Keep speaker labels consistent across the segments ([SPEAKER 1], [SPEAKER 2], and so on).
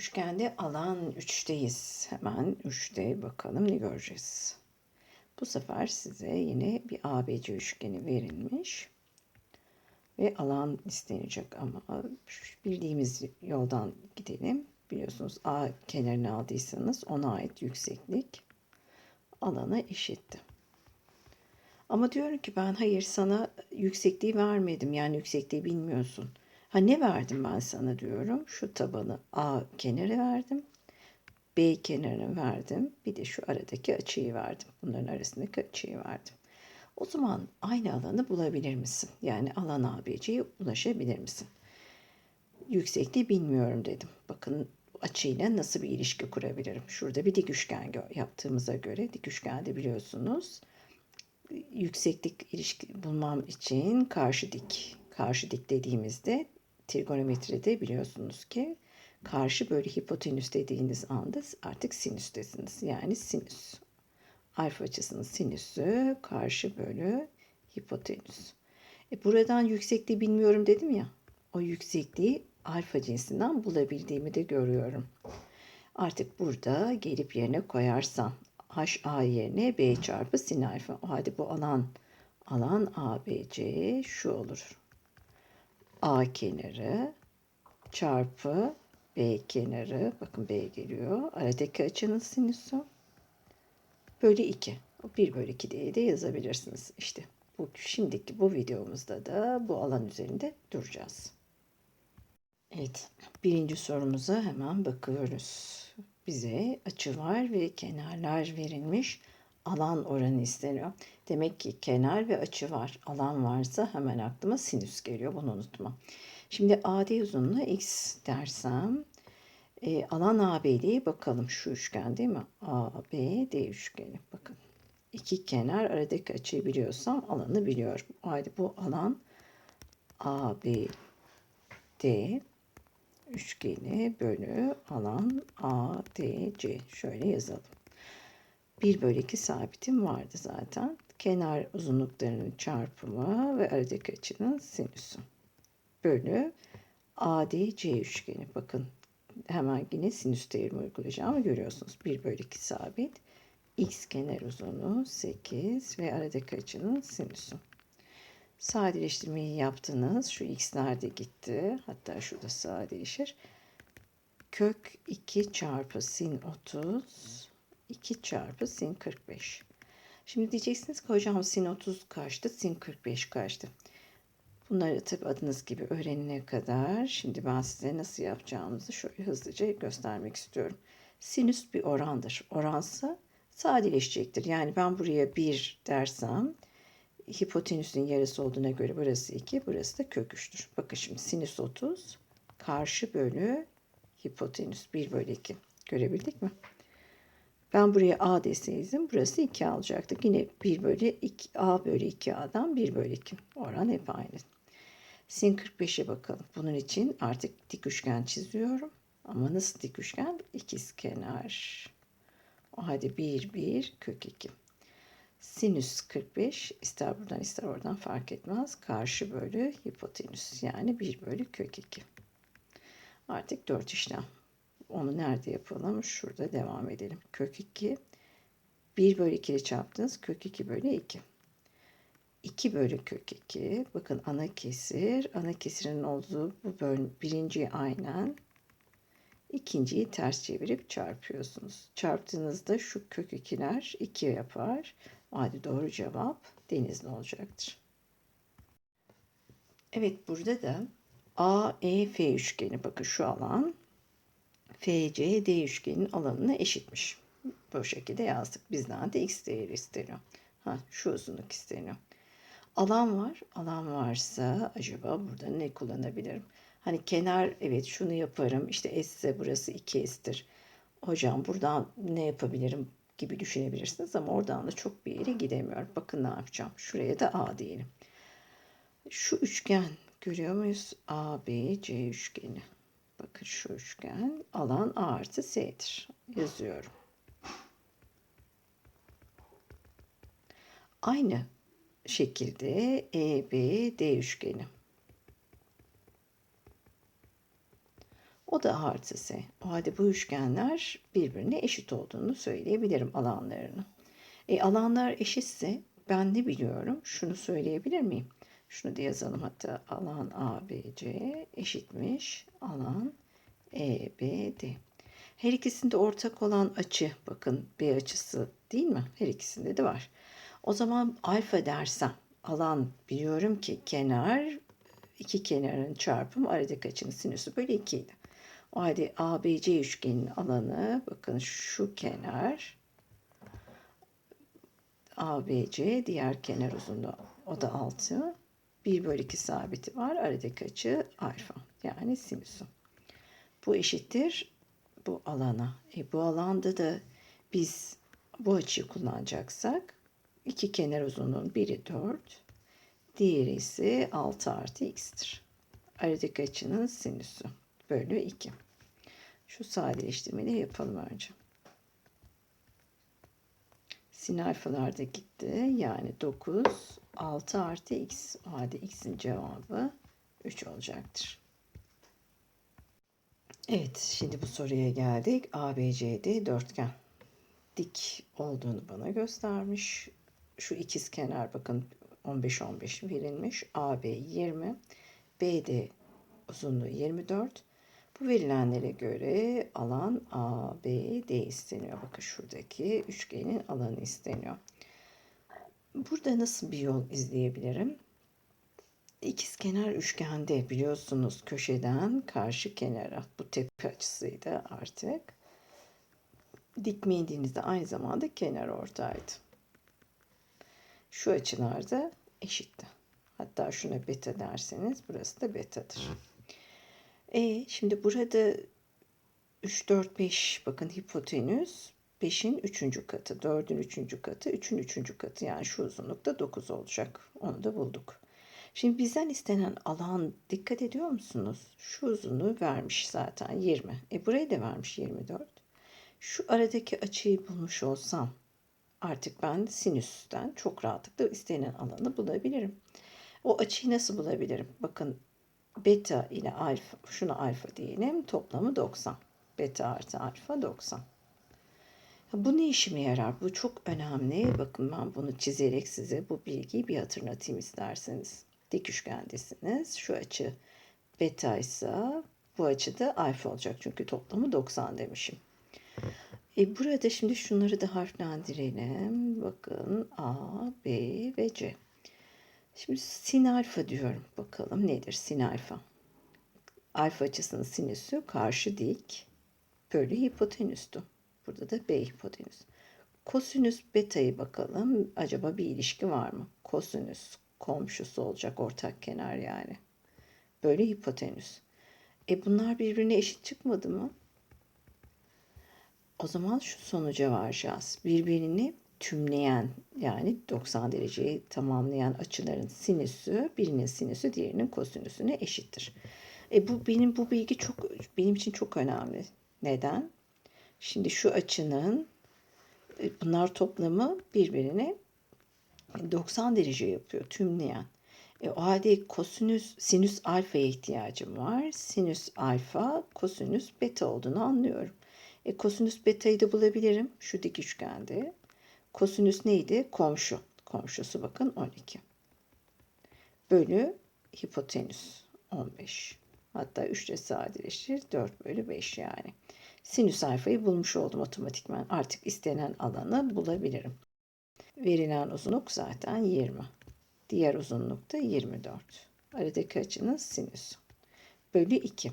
[SPEAKER 1] Üçgende alan 3'teyiz. Hemen 3'te bakalım ne göreceğiz. Bu sefer size yine bir ABC üçgeni verilmiş. Ve alan istenecek ama bildiğimiz yoldan gidelim. Biliyorsunuz A kenarını aldıysanız ona ait yükseklik alana eşitti. Ama diyorum ki ben hayır sana yüksekliği vermedim. Yani yüksekliği bilmiyorsun. Ha ne verdim ben sana diyorum. Şu tabanı A kenarı verdim. B kenarını verdim. Bir de şu aradaki açıyı verdim. Bunların arasındaki açıyı verdim. O zaman aynı alanı bulabilir misin? Yani alan ABC'ye ulaşabilir misin? Yüksekliği bilmiyorum dedim. Bakın açıyla nasıl bir ilişki kurabilirim? Şurada bir dik üçgen yaptığımıza göre dik üçgende biliyorsunuz yükseklik ilişki bulmam için karşı dik karşı dik dediğimizde trigonometride biliyorsunuz ki karşı böyle hipotenüs dediğiniz anda artık sinüstesiniz. Yani sinüs. Alfa açısının sinüsü karşı bölü hipotenüs. E buradan yüksekliği bilmiyorum dedim ya. O yüksekliği alfa cinsinden bulabildiğimi de görüyorum. Artık burada gelip yerine koyarsam HA yerine B çarpı sin alfa. O halde bu alan alan ABC şu olur. A kenarı çarpı B kenarı. Bakın B geliyor. Aradaki açının sinüsü. Bölü 2. 1 bölü 2 diye de yazabilirsiniz. İşte bu şimdiki bu videomuzda da bu alan üzerinde duracağız. Evet. Birinci sorumuza hemen bakıyoruz. Bize açılar ve kenarlar verilmiş. Alan oranı isteniyor. Demek ki kenar ve açı var. Alan varsa hemen aklıma sinüs geliyor. Bunu unutma. Şimdi AD uzunluğu x dersem e, alan AB'liğe bakalım. Şu üçgen değil mi? ABD üçgeni. Bakın. İki kenar aradaki açıyı biliyorsam alanı biliyorum. O halde bu alan ABD üçgeni bölü alan ADC. Şöyle yazalım. 1 bölü 2 sabitim vardı zaten. Kenar uzunluklarının çarpımı ve aradaki açının sinüsü. Bölü ADC üçgeni. Bakın hemen yine sinüs değerimi uygulayacağımı görüyorsunuz. 1 bölü 2 sabit. X kenar uzunluğu 8 ve aradaki açının sinüsü. Sadeleştirmeyi yaptınız. Şu x nerede gitti? Hatta şurada sadeleşir. Kök 2 çarpı sin 30 2 çarpı sin 45. Şimdi diyeceksiniz ki hocam sin 30 kaçtı, sin 45 kaçtı. Bunları tabi adınız gibi öğrenene kadar şimdi ben size nasıl yapacağımızı şöyle hızlıca göstermek istiyorum. Sinüs bir orandır. Oransa sadeleşecektir. Yani ben buraya 1 dersem hipotenüsün yarısı olduğuna göre burası 2, burası da kök 3'tür. Bakın şimdi sinüs 30 karşı bölü hipotenüs 1 bölü 2. Görebildik mi? Ben buraya A deseydim burası 2 alacaktık. Yine 1 bölü 2, A bölü 2A'dan 1 bölü 2. Oran hep aynı. Sin 45'e bakalım. Bunun için artık dik üçgen çiziyorum. Ama nasıl dik üçgen? İkiz kenar. O halde 1, 1, kök 2. Sinüs 45 ister buradan ister oradan fark etmez. Karşı bölü hipotenüs yani 1 bölü kök 2. Artık 4 işlem. Onu nerede yapalım? Şurada devam edelim. Kök 2 1 bölü 2 ile çarptınız. Kök 2 bölü 2. 2 bölü kök 2. Bakın ana kesir. Ana kesirin olduğu bu böl birinciyi aynen ikinciyi ters çevirip çarpıyorsunuz. Çarptığınızda şu kök 2'ler 2 yapar. Hadi doğru cevap denizli olacaktır. Evet burada da AEF üçgeni bakın şu alan FCD üçgenin alanına eşitmiş. Bu şekilde yazdık. Bizden de x değeri isteniyor. Ha, şu uzunluk isteniyor. Alan var. Alan varsa acaba burada ne kullanabilirim? Hani kenar evet şunu yaparım. İşte S ise burası 2S'tir. Hocam buradan ne yapabilirim gibi düşünebilirsiniz ama oradan da çok bir yere gidemiyorum. Bakın ne yapacağım. Şuraya da A diyelim. Şu üçgen görüyor muyuz? A, B, C üçgeni. Bakın şu üçgen alan A artı S'dir. Yazıyorum. Aynı şekilde EBD üçgeni. O da artı S. O halde bu üçgenler birbirine eşit olduğunu söyleyebilirim alanlarını. E, alanlar eşitse ben ne biliyorum? Şunu söyleyebilir miyim? Şunu da yazalım hatta alan ABC eşitmiş alan EBD. Her ikisinde ortak olan açı bakın B açısı değil mi? Her ikisinde de var. O zaman alfa dersem alan biliyorum ki kenar iki kenarın çarpımı aradaki açının sinüsü bölü 2 idi. O halde ABC üçgenin alanı bakın şu kenar ABC diğer kenar uzunluğu o da 6. 1 bölü 2 sabiti var. Aradaki açı alfa yani sinüsü. Bu eşittir bu alana. E, bu alanda da biz bu açıyı kullanacaksak iki kenar uzunluğun biri 4 diğeri ise 6 artı x'tir. Aradaki açının sinüsü bölü 2. Şu sadeleştirmeyi yapalım önce. Sin alfalar da gitti. Yani 9, 6 artı x. O halde x'in cevabı 3 olacaktır. Evet, şimdi bu soruya geldik. ABCD dörtgen. Dik olduğunu bana göstermiş. Şu ikiz kenar bakın 15-15 verilmiş. AB 20. BD uzunluğu 24. Bu verilenlere göre alan ABD isteniyor. Bakın şuradaki üçgenin alanı isteniyor. Burada nasıl bir yol izleyebilirim? İkizkenar üçgende biliyorsunuz köşeden karşı kenara bu tepe açısıydı artık. Dikme indiğinizde aynı zamanda kenar ortaydı. Şu açılar da eşitti. Hatta şuna beta derseniz burası da betadır. E şimdi burada 3, 4, 5 bakın hipotenüs 5'in 3. katı, 4'ün 3. katı, 3'ün 3. katı yani şu uzunlukta 9 olacak. Onu da bulduk. Şimdi bizden istenen alan dikkat ediyor musunuz? Şu uzunluğu vermiş zaten 20. E burayı da vermiş 24. Şu aradaki açıyı bulmuş olsam artık ben sinüsten çok rahatlıkla istenen alanı bulabilirim. O açıyı nasıl bulabilirim? Bakın beta ile alfa, şuna alfa diyelim. Toplamı 90. Beta artı alfa 90. Bu ne işime yarar? Bu çok önemli. Bakın ben bunu çizerek size bu bilgiyi bir hatırlatayım isterseniz. Dik üçgendesiniz. Şu açı beta ise bu açı da alfa olacak. Çünkü toplamı 90 demişim. E burada şimdi şunları da harflendirelim. Bakın A, B ve C. Şimdi sin alfa diyorum. Bakalım nedir sin alfa? Alfa açısının sinüsü karşı dik bölü hipotenüstü. Burada da B hipotenüs. Kosinüs beta'yı bakalım. Acaba bir ilişki var mı? Kosinüs komşusu olacak ortak kenar yani. Böyle hipotenüs. E bunlar birbirine eşit çıkmadı mı? O zaman şu sonuca varacağız. Birbirini tümleyen yani 90 dereceyi tamamlayan açıların sinüsü birinin sinüsü diğerinin kosinüsüne eşittir. E bu benim bu bilgi çok benim için çok önemli. Neden? Şimdi şu açının e, bunlar toplamı birbirine 90 derece yapıyor tümleyen. E, o halde kosinüs sinüs alfaya ihtiyacım var. Sinüs alfa kosinüs beta olduğunu anlıyorum. E, kosinüs beta'yı da bulabilirim şu dik üçgende. Kosinüs neydi? Komşu. Komşusu bakın 12. Bölü hipotenüs 15. Hatta 3 ile sadeleşir. 4 bölü 5 yani. Sinüs alfayı bulmuş oldum otomatikman. Artık istenen alanı bulabilirim. Verilen uzunluk zaten 20. Diğer uzunluk da 24. Aradaki açının sinüsü. Bölü 2.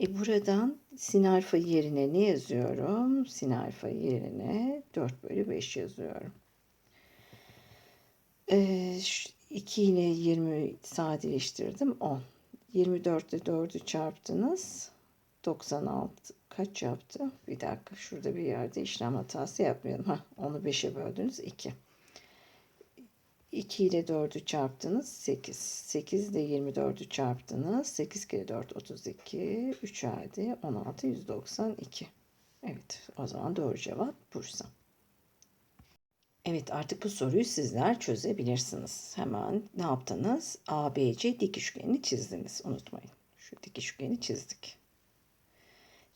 [SPEAKER 1] E buradan sin alfa yerine ne yazıyorum? Sin alfa yerine 4 bölü 5 yazıyorum. E, 2 ile 20 sadeleştirdim 10. 24 ile 4'ü çarptınız. 96 kaç yaptı? Bir dakika şurada bir yerde işlem hatası yapmayalım. Ha, onu 5'e böldünüz 2. 2 ile 4'ü çarptınız 8. 8 ile 24'ü çarptınız. 8 kere 4 32. 3 halde 16 192. Evet o zaman doğru cevap Bursa. Evet artık bu soruyu sizler çözebilirsiniz. Hemen ne yaptınız? ABC dik üçgenini çizdiniz. Unutmayın. Şu dik üçgeni çizdik.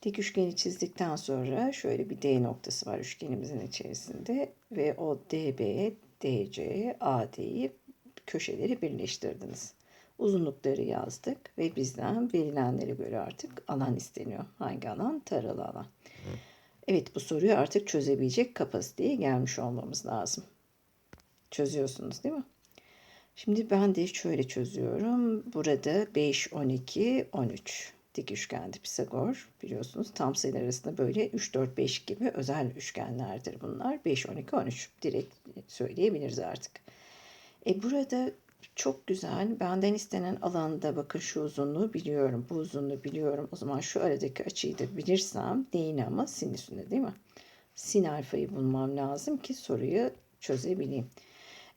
[SPEAKER 1] Dik üçgeni çizdikten sonra şöyle bir D noktası var üçgenimizin içerisinde ve o DB, DC, AD'yi köşeleri birleştirdiniz. Uzunlukları yazdık ve bizden verilenlere göre artık alan isteniyor. Hangi alan? Taralı alan. Evet bu soruyu artık çözebilecek kapasiteye gelmiş olmamız lazım. Çözüyorsunuz değil mi? Şimdi ben de şöyle çözüyorum. Burada 5, 12, 13 dik üçgendi Pisagor biliyorsunuz. Tam sayılar arasında böyle 3, 4, 5 gibi özel üçgenlerdir bunlar. 5, 12, 13 direkt söyleyebiliriz artık. E burada çok güzel. Benden istenen alanda bakın şu uzunluğu biliyorum. Bu uzunluğu biliyorum. O zaman şu aradaki açıyı da bilirsem neyin ama sinüsünü değil mi? Sin alfayı bulmam lazım ki soruyu çözebileyim.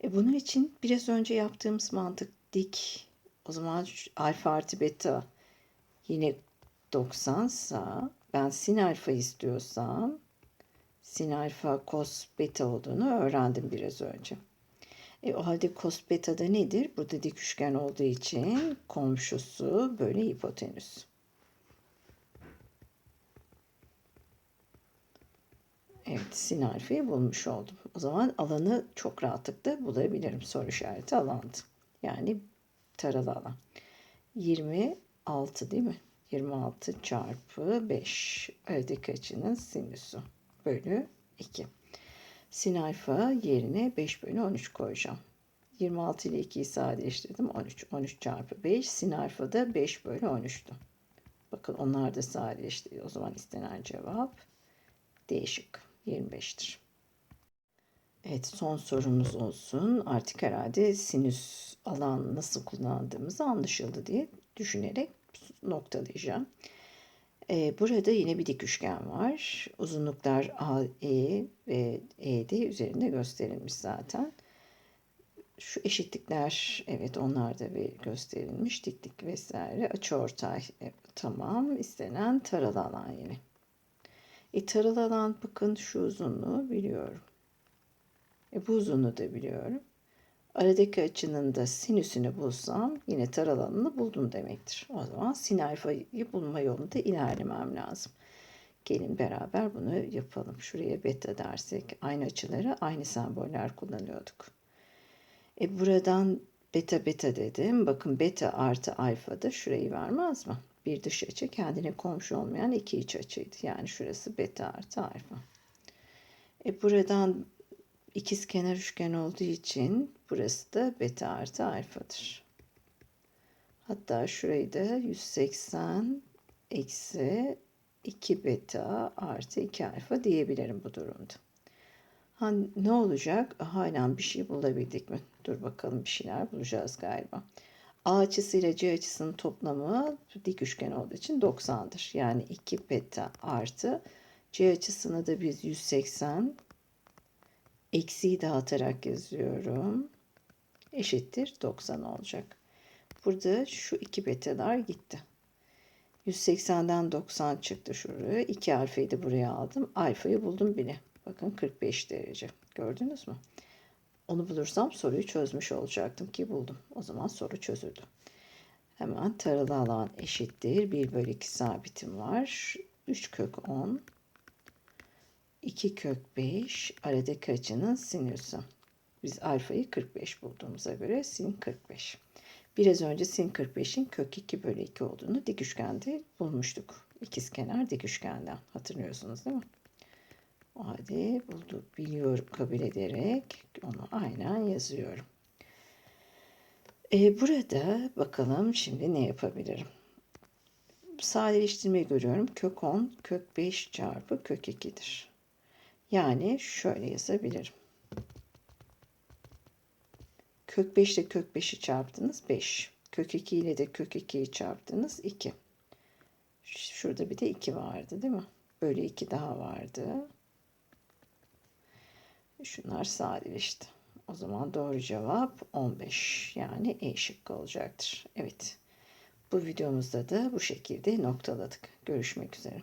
[SPEAKER 1] E bunun için biraz önce yaptığımız mantık dik. O zaman alfa artı beta yine 90 sa ben sin alfa istiyorsam sin alfa cos beta olduğunu öğrendim biraz önce. E, o halde cos beta da nedir? Burada dik üçgen olduğu için komşusu böyle hipotenüs. Evet sin alfayı bulmuş oldum. O zaman alanı çok rahatlıkla bulabilirim. Soru işareti alandı. Yani taralı alan. 26 değil mi? 26 çarpı 5 aradaki açının sinüsü bölü 2. Sin alfa yerine 5 bölü 13 koyacağım. 26 ile 2'yi sadeleştirdim. 13. 13 çarpı 5. Sin alfa da 5 bölü 13'tü. Bakın onlar da sadeleşti. O zaman istenen cevap değişik. 25'tir. Evet son sorumuz olsun. Artık herhalde sinüs alan nasıl kullandığımızı anlaşıldı diye düşünerek noktalayacağım. Ee, burada yine bir dik üçgen var. Uzunluklar AE ve ED üzerinde gösterilmiş zaten. Şu eşitlikler evet onlar da bir gösterilmiş. Diklik vesaire. Açıortay evet, tamam. İstenen taralı alan yine. E, taralı alan bakın şu uzunluğu biliyorum. E, bu uzunluğu da biliyorum. Aradaki açının da sinüsünü bulsam yine taralı alanını buldum demektir. O zaman sin alfayı bulma yolunda ilerlemem lazım. Gelin beraber bunu yapalım. Şuraya beta dersek aynı açıları aynı semboller kullanıyorduk. E buradan beta beta dedim. Bakın beta artı alfa da şurayı vermez mi? Bir dış açı kendine komşu olmayan iki iç açıydı. Yani şurası beta artı alfa. E buradan ikiz kenar üçgen olduğu için burası da beta artı alfadır. Hatta şurayı da 180 eksi 2 beta artı 2 alfa diyebilirim bu durumda. Ha, ne olacak? Hala bir şey bulabildik mi? Dur bakalım bir şeyler bulacağız galiba. A açısıyla C açısının toplamı dik üçgen olduğu için 90'dır. Yani 2 beta artı C açısını da biz 180 eksiği dağıtarak yazıyorum. Eşittir 90 olacak. Burada şu iki betalar gitti. 180'den 90 çıktı şuraya. 2 alfayı da buraya aldım. Alfayı buldum bile. Bakın 45 derece. Gördünüz mü? Onu bulursam soruyu çözmüş olacaktım ki buldum. O zaman soru çözüldü. Hemen taralı alan eşittir. 1 bölü 2 sabitim var. 3 kök 10. 2 kök 5 aradaki açının sinüsü. Biz alfayı 45 bulduğumuza göre sin 45. Biraz önce sin 45'in kök 2 bölü 2 olduğunu dik üçgende bulmuştuk. İkizkenar dik üçgenden hatırlıyorsunuz değil mi? O halde bulduk, biliyorum kabul ederek onu aynen yazıyorum. Ee, burada bakalım şimdi ne yapabilirim? Sadeleştirmeyi görüyorum. Kök 10 kök 5 çarpı kök 2'dir. Yani şöyle yazabilirim. Kök 5 ile kök 5'i çarptınız 5. Kök 2 ile de kök 2'yi çarptınız 2. Şurada bir de 2 vardı değil mi? Böyle 2 daha vardı. Şunlar sadeleşti. O zaman doğru cevap 15 yani E şıkkı olacaktır. Evet bu videomuzda da bu şekilde noktaladık. Görüşmek üzere.